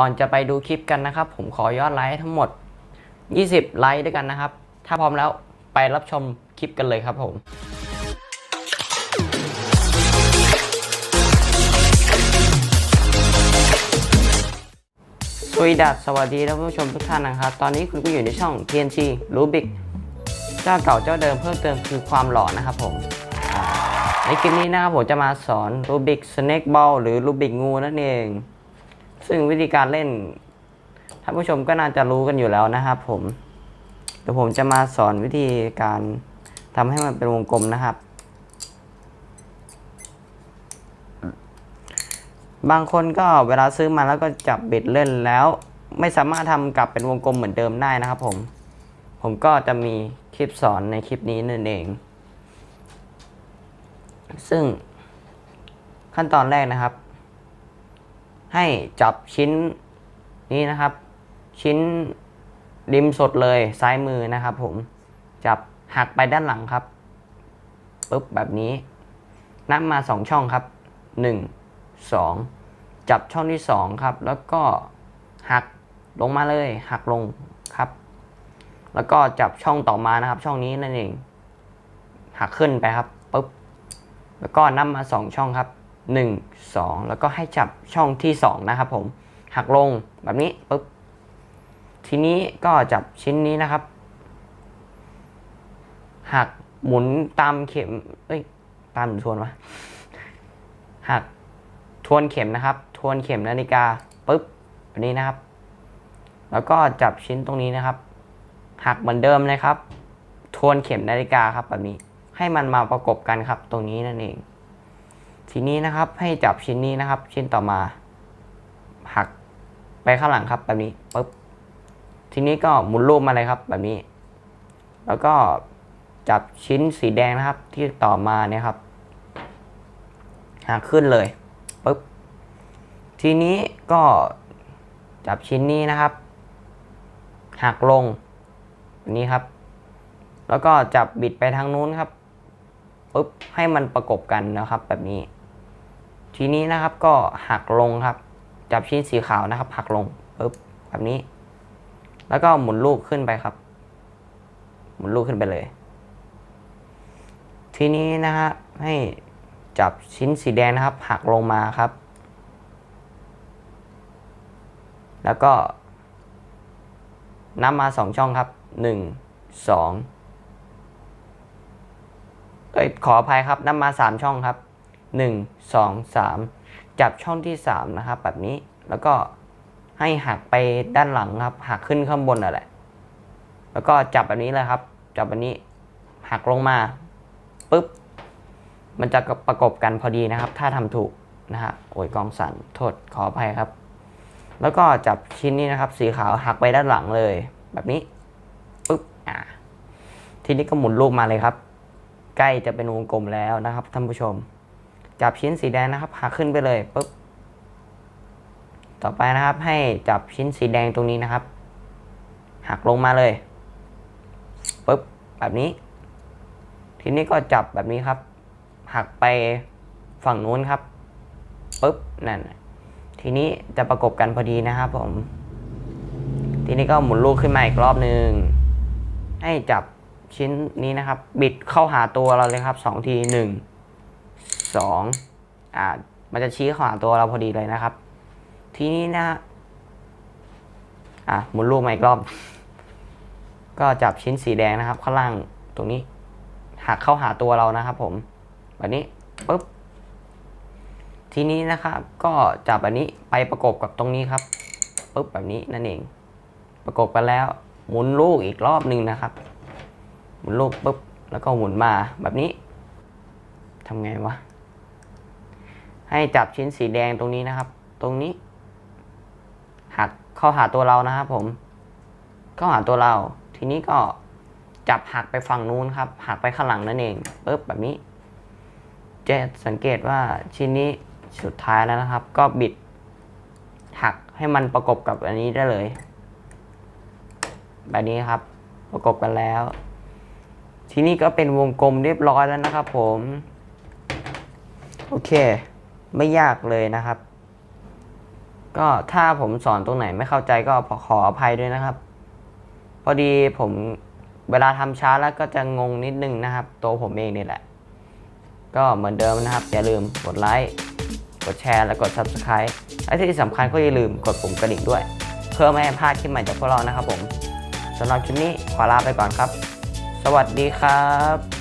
ก่อนจะไปดูคลิปกันนะครับ ผมขอยอดไลค์ทั้งหมด 20 ไลค์ด้วยกันนะครับ ถ้าพร้อมแล้วไปรับชมคลิปกันเลยครับผมสวีดัสสวัสดีท่านผู้ชมทุกท่านนะครับ ตอนนี้คุณก็อยู่ในช่อง TNC Rubik เจ้าเก่าเจ้าเดิมเพิ่มเติมคือความหล่อนะครับผม ในคลิปนี้นะครับผมจะมาสอน Rubik Snake Ball หรือ Rubik งูนั่นเอง ซึ่งวิธีการเล่นท่านผู้ชมก็น่าจะรู้กันอยู่แล้วนะครับผมเดี๋ยวผมจะมาสอนวิธีการทำให้มันเป็นวงกลมนะครับ บางคนก็เวลาซื้อมาแล้วก็จับบิดเล่นแล้ว ไม่สามารถทำกลับเป็นวงกลมเหมือนเดิมได้นะครับผม ผมก็จะมีคลิปสอนในคลิปนี้นั่นเอง ซึ่งขั้นตอนแรกนะครับ ให้จับชิ้นนี้นะครับ ชิ้นริมสดเลยซ้ายมือนะครับ ผมจับหักไปด้านหลังครับปุ๊บแบบนี้ นับมาสองช่องครับหนึ่งสองจับช่องที่สองครับ แล้วก็หักลงมาเลย หักลงครับ แล้วก็จับช่องต่อมานะครับ ช่องนี้นั่นเอง หักขึ้นไปครับปุ๊บแล้วก็นับมาสองช่องครับ หนึ่งสองแล้วก็ให้จับช่องที่สองนะครับผมหักลงแบบนี้ปุ๊บทีนี้ก็จับชิ้นนี้นะครับ หักหมุนตามเข็มเอ้ยตามหรือทวนวะหักทวนเข็มนะครับ ทวนเข็มนาฬิกาปุ๊บแบบนี้นะครับ แล้วก็จับชิ้นตรงนี้นะครับ หักเหมือนเดิมเลยครับ ทวนเข็มนาฬิกาครับแบบนี้ ให้มันมาประกบกันครับ ตรงนี้นั่นเอง ทีนี้นะครับให้จับชิ้นนี้นะครับ ชิ้นต่อมา หักไปข้างหลังครับ แบบนี้ปุ๊บทีนี้ก็หมุนรูปมาเลยครับ แบบนี้ แล้วก็จับชิ้นสีแดงนะครับ ที่ต่อมาเนี่ยครับหักขึ้นเลยปุ๊บทีนี้ก็จับชิ้นนี้นะครับหักลงแบบนี้ครับ แล้วก็จับบิดไปทางนู้นครับปุ๊บให้มันประกบกันนะครับแบบนี้ ทีนี้นะครับก็หักลงครับ จับชิ้นสีขาวนะครับ หักลงปุ๊บแบบนี้ แล้วก็หมุนลูกขึ้นไปครับ หมุนลูกขึ้นไปเลย ทีนี้นะฮะให้จับชิ้นสีแดงนะครับ หักลงมาครับ แล้วก็นับมาสองช่องครับหนึ่งสองเอ้ยขออภัยครับนับมาสามช่องครับ หนึ่งสองสามจับช่องที่สามนะครับ แบบนี้แล้วก็ให้หักไปด้านหลังครับ หักขึ้นข้างบนนั่นแหละ แล้วก็จับแบบนี้เลยครับ จับแบบนี้ หักลงมาปุ๊บ มันจะประกบกันพอดีนะครับ ถ้าทำถูกนะฮะโอ้ยกองสันโทษขออภัยครับ แล้วก็จับชิ้นนี้นะครับ สีขาวหักไปด้านหลังเลย แบบนี้ปุ๊บอ่าทีนี้ก็หมุนลูกมาเลยครับ ใกล้จะเป็นวงกลมแล้วนะครับท่านผู้ชม จับชิ้นสีแดงนะครับหักขึ้นไปเลยปุ๊บต่อไปนะครับให้จับชิ้นสีแดงตรงนี้นะครับ หักลงมาเลยปุ๊บแบบนี้ ทีนี้ก็จับแบบนี้ครับ หักไปฝั่งนู้นครับปุ๊บนั่นทีนี้จะประกบกันพอดีนะครับผม ทีนี้ก็หมุนลูกขึ้นมาอีกรอบหนึ่งให้จับชิ้นนี้นะครับ บิดเข้าหาตัวเราเลยครับสองทีหนึ่ง สองอ่ามันจะชี้ข้าหาตัวเราพอดีเลยนะครับ ทีนี้นะฮะอะหมุนลูกมาอีกรอบ ก็จับชิ้นสีแดงนะครับ ข้างล่างตรงนี้ หักเข้าหาตัวเรานะครับ ผมแบบนี้ปุ๊บทีนี้นะครับ ก็จับแบบนี้ไปประกบกับตรงนี้ครับปุ๊บแบบนี้นั่นเอง ประกบกันแล้ว หมุนลูกอีกรอบหนึ่งนะครับ หมุนลูกปุ๊บแล้วก็หมุนมาแบบนี้ทำไงวะ ให้จับชิ้นสีแดงตรงนี้นะครับ ตรงนี้ หักเข้าหาตัวเรานะครับผม เข้าหาตัวเรา ทีนี้ก็จับหักไปฝั่งนู้นครับ หักไปข้างหลังนั่นเองปุ๊บแบบนี้ จะสังเกตว่าชิ้นนี้สุดท้ายแล้วนะครับ ก็บิด หักให้มันประกบกับอันนี้ได้เลย แบบนี้ครับ ประกบกันแล้ว ทีนี้ก็เป็นวงกลมเรียบร้อยแล้วนะครับผม โอเค ไม่ยากเลยนะครับ ก็ถ้าผมสอนตรงไหนไม่เข้าใจก็ขออภัยด้วยนะครับ พอดีผมเวลาทำช้าแล้วก็จะงงนิดนึงนะครับ ตัวผมเองนี่แหละ ก็เหมือนเดิมนะครับ อย่าลืมกดไลค์กดแชร์และกด Subscribe และที่สำคัญก็อย่าลืมกดปุ่มกระดิ่งด้วย เพื่อไม่ให้พลาดคลิปใหม่จากพวกเรานะครับผมสำหรับคลิปนี้ขอลาไปก่อนครับ สวัสดีครับ